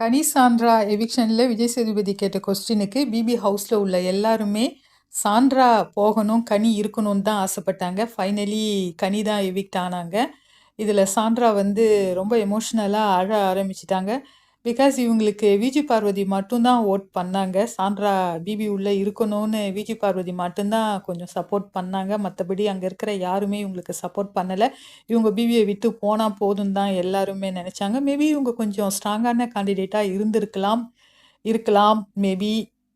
கனி Sandra எவிக்ஷனில் Vijay Sethupathi கேட்ட கொஸ்டினுக்கு BP ஹவுஸில் உள்ள எல்லாருமே சாண்ட்ரா போகணும் கனி இருக்கணும்னு தான் ஆசைப்பட்டாங்க. ஃபைனலி கனி தான் எவிக்ட் ஆனாங்க. இதில் சாண்ட்ரா வந்து ரொம்ப எமோஷ்னலாக அழ ஆரம்பிச்சிட்டாங்க. பிகாஸ் இவங்களுக்கு விஜி பார்வதி மட்டும்தான் ஓட் பண்ணாங்க. சாண்ட்ரா பிபி உள்ளே இருக்கணும்னு விஜி பார்வதி மட்டும்தான் கொஞ்சம் சப்போர்ட் பண்ணாங்க. மற்றபடி அங்கே இருக்கிற யாருமே இவங்களுக்கு சப்போர்ட் பண்ணலை. இவங்க பிபியை விட்டு போனால் போதும் தான் எல்லாருமே நினச்சாங்க. மேபி இவங்க கொஞ்சம் ஸ்ட்ராங்கான கேண்டிடேட்டாக இருந்திருக்கலாம். இருக்கலாம். மேபி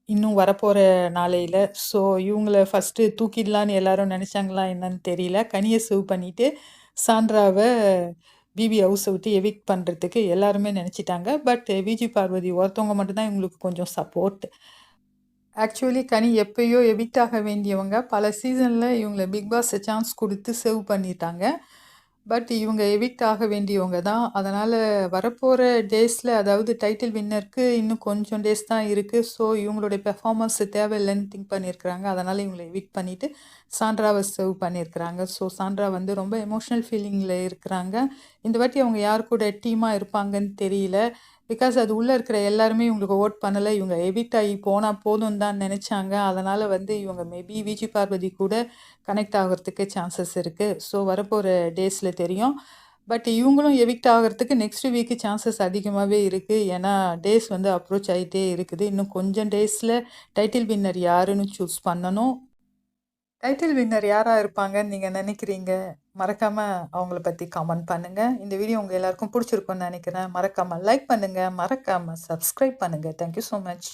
இன்னும் வரப்போகிற நாளையில். ஸோ இவங்கள ஃபஸ்ட்டு தூக்கிடலான்னு எல்லாரும் நினச்சாங்களா என்னன்னு தெரியல. கனியை சேவ் பண்ணிவிட்டு சாண்ட்ராவை பிபி ஹவுஸை விட்டு எவிக்ட் பண்ணுறதுக்கு எல்லாருமே நினச்சிட்டாங்க. பட் விஜி eh, பார்வதி ஒருத்தவங்க மட்டும்தான் இவங்களுக்கு கொஞ்சம் சப்போர்ட் ஆக்சுவலி கனி எப்பயோ எவிக்ட் ஆக வேண்டியவங்க. பல சீசனில் இவங்களை பிக் பாஸை சான்ஸ் கொடுத்து சேவ் பண்ணிட்டாங்க. பட் இவங்க எவிக்ட் ஆக வேண்டியவங்க தான். அதனால் வரப்போகிற டேஸில் அதாவது டைட்டில் வின்னருக்கு இன்னும் கொஞ்சம் டேஸ் தான் இருக்குது ஸோ இவங்களுடைய பெர்ஃபார்மன்ஸ் தேவையில்லைன்னு திங்க் பண்ணியிருக்கிறாங்க. அதனால் இவங்களை எவிக்ட் பண்ணிவிட்டு சாண்ட்ராவை சர்வ் பண்ணியிருக்கிறாங்க. ஸோ சாண்ட்ரா வந்து ரொம்ப எமோஷ்னல் ஃபீலிங்கில் இருக்கிறாங்க. இந்த வாட்டி அவங்க யார் கூட டீமாக இருப்பாங்கன்னு தெரியல. பிகாஸ் அது உள்ளே இருக்கிற எல்லாருமே இவங்களுக்கு ஓட் பண்ணலை. இவங்க எவிக்ட் ஆகி போனால் போதும் தான் நினச்சாங்க. அதனால் வந்து இவங்க மேபி விஜி பார்வதி கூட கனெக்ட் ஆகிறதுக்கு சான்சஸ் இருக்குது ஸோ வரப்போகிற டேஸில் தெரியும். பட் இவங்களும் எவிக்ட் ஆகிறதுக்கு நெக்ஸ்ட் வீக்கு சான்சஸ் அதிகமாகவே இருக்குது ஏன்னா டேஸ் வந்து அப்ரோச் ஆகிட்டே இருக்குது. இன்னும் கொஞ்சம் டேஸில் டைட்டில் வின்னர் யாருன்னு சூஸ் பண்ணணும். டைட்டில் வின்னர் யாராக இருப்பாங்கன்னு நீங்கள் நினைக்கிறீங்க? மறக்காமல் அவங்கள பற்றி கமெண்ட் பண்ணுங்கள் இந்த வீடியோ உங்கள் எல்லாருக்கும் பிடிச்சிருக்கும்னு நினைக்கிறேன். மறக்காமல் லைக் பண்ணுங்கள் மறக்காமல் சப்ஸ்கிரைப் பண்ணுங்கள் தேங்க்யூ ஸோ மச்